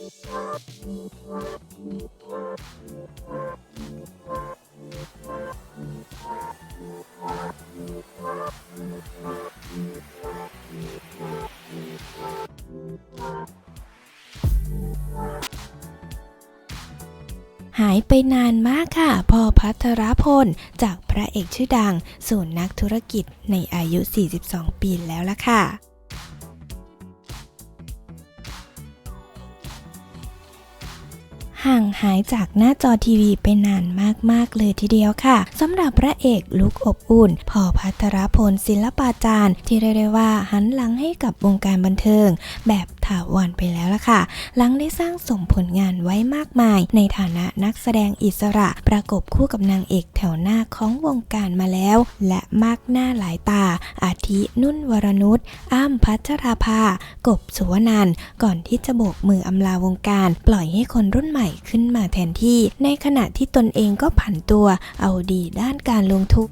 หายไปนานมากค่ะ พอพัทรพล จากพระเอกชื่อดัง สู่นักธุรกิจในอายุ 42 ปีแล้วล่ะค่ะ ห่างหายจากหน้าจอทีวีไปนานมาก ๆ เลยทีเดียวค่ะสำหรับพระเอกลุกอบอุ่นพอพัทรพลศิลปาจารย์ ที่เรียกได้ว่าหันหลังให้กับวงการบันเทิง แบบถาวรไปแล้วล่ะค่ะ หลังได้สร้างสมผลงานไว้มากมาย ในฐานะนักแสดงอิสระ ประกบคู่กับนางเอกแถวหน้าของวงการมาแล้ว และมากหน้าหลายตา อาทินุ่นวรนุชอ้ำพัชราภากบสุวนันก่อนที่จะโบกมืออำลาวงการ ปล่อยให้คนรุ่นใหม่ขึ้นมาแทนที่ ในขณะที่ตนเองก็ผันตัวเอาดีด้านการลงทุน